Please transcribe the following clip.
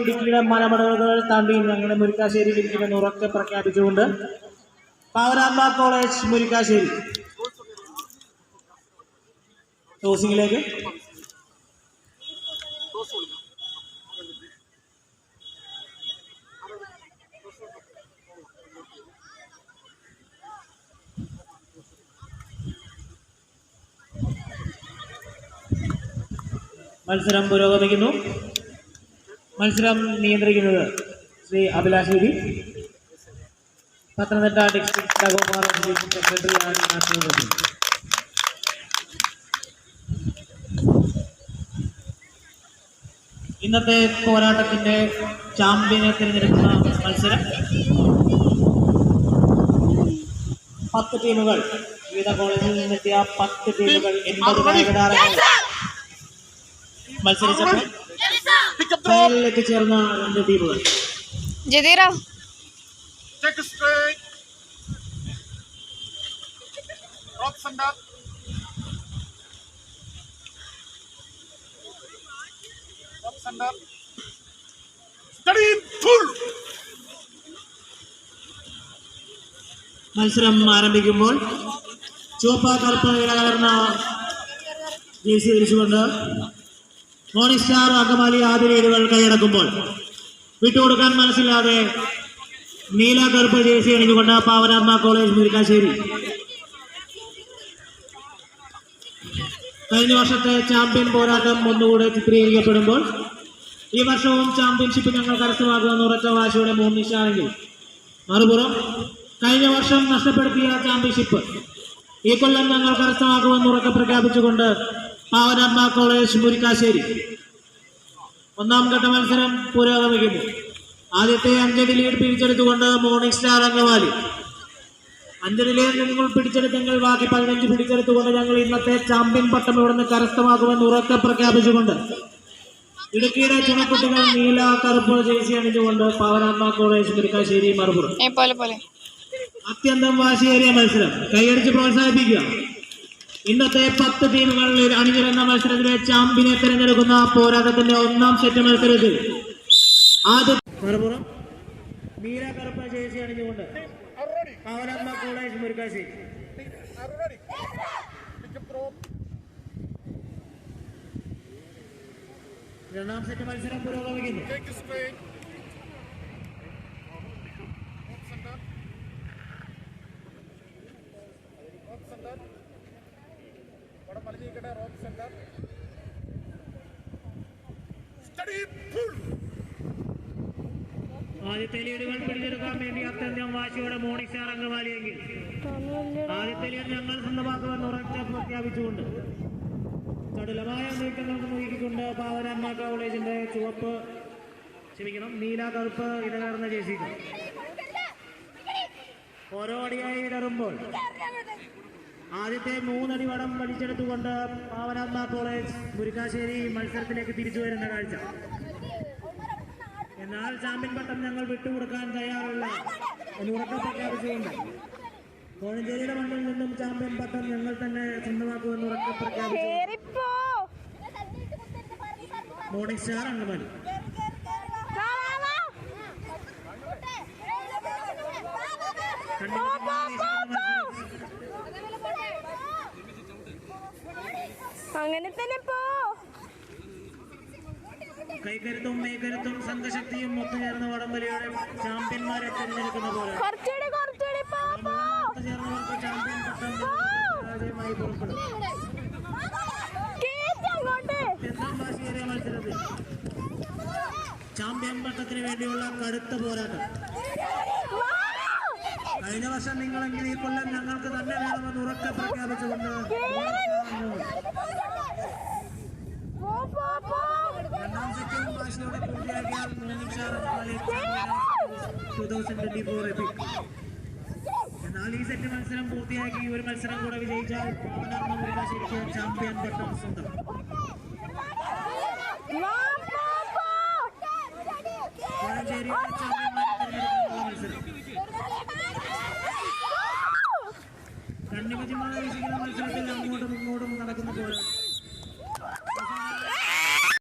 ഇടുക്കിയുടെ മലമടകൾ താണ്ടി ഞങ്ങളുടെ മുരിക്കാശ്ശേരി ഇരിക്കുമെന്ന് ഉറക്കെ പ്രഖ്യാപിച്ചുകൊണ്ട് പാവനാമ്പ കോളേജ് മുരിക്കാശ്ശേരി. ടോസിംഗിലേക്ക് മത്സരം പുരോഗമിക്കുന്നു. മത്സരം നിയന്ത്രിക്കുന്നത് ശ്രീ അഭിലാഷ് വിധി പത്തനംതിട്ട ഡിസ്ട്രിക്ട് ഗോപാല സെക്രട്ടറിയാണ് നാഷണൽ ഇന്നത്തെ പോരാട്ടത്തിന്റെ ചാമ്പ്യനെ തിരഞ്ഞെടുക്കുന്ന മത്സരം. പത്ത് ടീമുകൾ വിവിധ കോളേജിൽ നിന്നെത്തിയ പത്ത് ടീമുകൾ എൺപത് മത്സരിച്ചപ്പോൾ ഫൈനലിൽ ചേർന്ന രണ്ട് ടീമുകൾ ജതീറ Take it straight. Rock center. Rock center. Steady pull. മത്സരം ആരംഭിക്കുമ്പോൾ ചുവപ്പ കറുപ്പ് ഇടകലർന്ന ജേസി ധരിച്ചുകൊണ്ട് മോർണിംഗ് സ്റ്റാർ ആദ്യ വീടുകൾ കൈയടക്കുമ്പോൾ വിട്ടുകൊടുക്കാൻ മനസ്സില്ലാതെ നീല കറുപ്പ് ജേസി അണിഞ്ഞുകൊണ്ട് പാവനാത്മ കോളേജ് മുരിക്കാശ്ശേരി. കഴിഞ്ഞ വർഷത്തെ ചാമ്പ്യൻ പോരാട്ടം ഒന്നുകൂടെ ചിത്രീകരിക്കപ്പെടുമ്പോൾ ഈ വർഷവും ചാമ്പ്യൻഷിപ്പ് ഞങ്ങൾ കരസ്ഥമാക്കുമെന്ന് ഉറച്ച വാശിയുടെ മോണിസ്റ്റാണെങ്കിൽ മറുപുറം കഴിഞ്ഞ വർഷം നഷ്ടപ്പെടുത്തിയ ചാമ്പ്യൻഷിപ്പ് ഈ കൊല്ലം ഞങ്ങൾ കരസ്ഥമാക്കുമെന്ന് ഉറക്കെ പ്രഖ്യാപിച്ചുകൊണ്ട് പാവനാത്മ കോളേജ് മുരിക്കാശ്ശേരി. ഒന്നാം ഘട്ട മത്സരം പുരോഗമിക്കുന്നു. ആദ്യത്തെ അഞ്ചടി ലീഡ് പിടിച്ചെടുത്തുകൊണ്ട് മോർണിംഗ് സ്റ്റാർ അംഗവാലി. അഞ്ചടി ലീഡ് നിങ്ങൾ പിടിച്ചെടുത്തെങ്കിൽ ബാക്കി പതിനഞ്ച് പിടിച്ചെടുത്തുകൊണ്ട് ഞങ്ങൾ ഇന്നത്തെ ചാമ്പ്യൻ പട്ടം ഇവിടുന്ന് കരസ്ഥമാക്കുമെന്ന് ഉറക്കെ പ്രഖ്യാപിച്ചുകൊണ്ട് ഇടുക്കിയുടെ ചുണക്കുട്ടികൾ നീല കറുപ്പ് ജേഴ്സി അണിഞ്ഞുകൊണ്ട് പാവനാത്മ കോളേജ് മുരിക്കാശ്ശേരി മറുപുറം. അത്യന്തം വാശിയേറിയ മത്സരം. കൈയടിച്ച് പ്രോത്സാഹിപ്പിക്കുക. ഇന്നത്തെ പത്ത് ടീമുകളിൽ അണിനിരന്ന മത്സരത്തിലെ ചാമ്പ്യനെ തിരഞ്ഞെടുക്കുന്ന പോരാട്ടത്തിന്റെ ഒന്നാം സെറ്റ് മത്സരത്തിൽ ആദ്യ മറുപുറം മീര കറുപ്പ ജേഴ്സി അണിഞ്ഞുകൊണ്ട്. Pavanatma college throw. രണ്ടാം സെറ്റ് മത്സരം പുരോഗമിക്കുന്നു മലഞ്ഞിരിക്കട്ടെ റോക്ക് സെന്റർ ആദ്യത്തെ ലീഡുകൾ പിടിച്ചെടുക്കാൻ വേണ്ടി അത്യന്തം വാശിയുടെ മോണി സ്റ്റാർ അംഗമാലിയെങ്കിൽ ആദ്യത്തെ ലീഡ് ഞങ്ങൾ സ്വന്തമാക്കുമെന്ന് ഉറച്ച പ്രഖ്യാപിച്ചുകൊണ്ട്. ചടുലമായ നീക്കങ്ങൾക്ക് മുഴുകിക്കൊണ്ട് പാവനാത്മ കോളേജിന്റെ ചുവപ്പ് ക്ഷമിക്കണം നീല കറുപ്പ് ഇടകലർന്ന ജേസികൾ ഓരോ അടിയായി ഇടറുമ്പോൾ ആദ്യത്തെ മൂന്നടി വടം വലിച്ചെടുത്തുകൊണ്ട് പാവനാത്മ കോളേജ് മുരിക്കാശ്ശേരി മത്സരത്തിലേക്ക് തിരിച്ചു വരുന്ന കാഴ്ച. എന്നാൽ ചാമ്പ്യൻ പട്ടം ഞങ്ങൾ വിട്ടുകൊടുക്കാൻ തയ്യാറല്ല എന്ന് ഉറക്കം പ്രഖ്യാപിച്ചുകൊണ്ട് കോഴഞ്ചേരിയുടെ മണ്ണിൽ നിന്നും ചാമ്പ്യൻ പട്ടം ഞങ്ങൾ തന്നെ സ്വന്തമാക്കുമെന്ന് ഉറക്കം പ്രഖ്യാപിച്ചു. മോർണിംഗ് സ്റ്റാർ അങ്കമാലി വാ, വാ, വാ. പോ, പോ, പോ, പോ. അങ്ങനെ തന്നെ പോ കൈകരുത്തും മേകരുത്തും സംഘശക്തിയും ഒത്തുചേർന്ന വടംവലിയുടെ ചാമ്പ്യന്മാരെ തിരഞ്ഞെടുക്കുന്ന പോലെ. കുറച്ചുകൂടി കുറച്ചുകൂടി ഒത്തുചേർന്നവർക്ക് ചാമ്പ്യൻ പട്ടം പുറപ്പെടും. മത്സരത്തിൽ ചാമ്പ്യൻ പട്ടത്തിന് വേണ്ടിയുള്ള കടുത്ത പോരാട്ടം. കഴിഞ്ഞ വർഷം നിങ്ങളെങ്കിൽ ഈ കൊല്ലം ഞങ്ങൾക്ക് തന്നെ വേണമെന്ന് ഉറക്കെ പ്രഖ്യാപിച്ചുകൊണ്ട്. രണ്ടാം സെറ്റും വാശിയോടെ പൂർത്തിയാക്കിയാൽ two thousand twenty four epic എന്നാൽ ഈ സെറ്റ് മത്സരം പൂർത്തിയാക്കി ഒരു മത്സരം കൂടെ വിജയിച്ചാൽ മുരുകാശ്ശേരിക്ക് ചാമ്പ്യൻ പട്ടം സ്വന്തം. കോഴഞ്ചേരിയുടെ ചാമ്പ്യൻ പ്രവേശിക്കുന്ന മത്സരത്തിൽ അങ്ങോട്ടും ഇങ്ങോട്ടും നടക്കുന്ന പോരാട്ടം